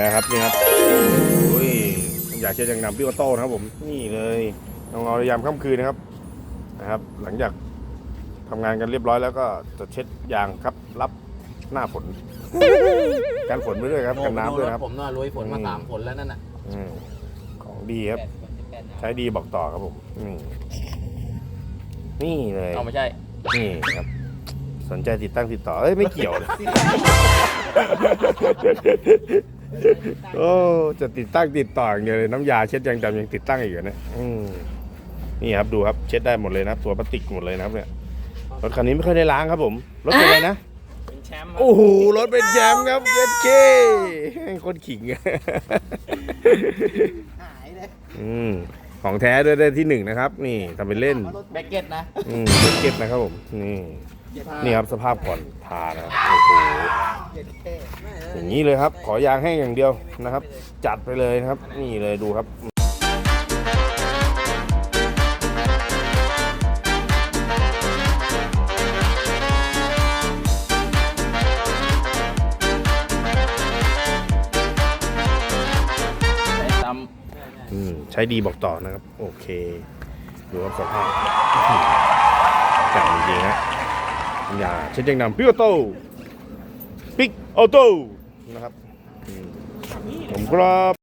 นะครับนี่ครับโอ้ยอยากเช็ดยังนำพี่ออโต้นะครับผมนี่เลยน้องๆยามค่ำคืนนะครับนะครับ หลังจากทำงานกันเรียบร้อยแล้วก็จะเช็ดยางครับรับหน้าฝนกันฝนไปด้วยครับกันน้ำด้วยนะครับผมน่ะลุยฝนมาอืมสามฝนแล้วนั่นน่ะอืมของดีครับ ใช้ดีบอกต่อครับผมนี่นี่เลยเอาไม่ใช่นี่ครับ สนใจติดตั้งติดต่อเอ้ยไม่เกี่ยวเลย โอ้จะติดตั้งติดต่ออย่างเดียวเลยน้ำยาเช็ดยางดำยังติดตั้งอีกเหรอเนี่ยอืมนี่ครับดูครับเช็ดได้หมดเลยนะครับตัวพลาสติกหมดเลยนะครับเนี่ยรถคันนี้ไม่ค่อยได้ล้างครับผมรถเป็นอะไรนะเป็นแชมป์โอ้โหรถเป็นแจมครับเย็ดเคคนขิงหายเลยอืมของแท้ด้วยได้ที่หนึ่งนะครับ นี่ทำเป็นเล่นแบ็กเก็ตนะอืมเก็บนะครับผมนี่นี่ครับสภาพก่อนทานะครับโอ้โหเจ็ดเท่ไม่เอออย่างนี้เลยครับ ขอยางแห้งอย่างเดียวนะครับ จัดไปเลยนะครับ นี่เลยดูครับตอืมใช้ดีบอกต่อนะครับ โอเคดูครับสภาพจัดจริงๆฮะอย่าเช็ดยังนำพิกออโต้ ปิกออโต้นะครับอืมผมครับ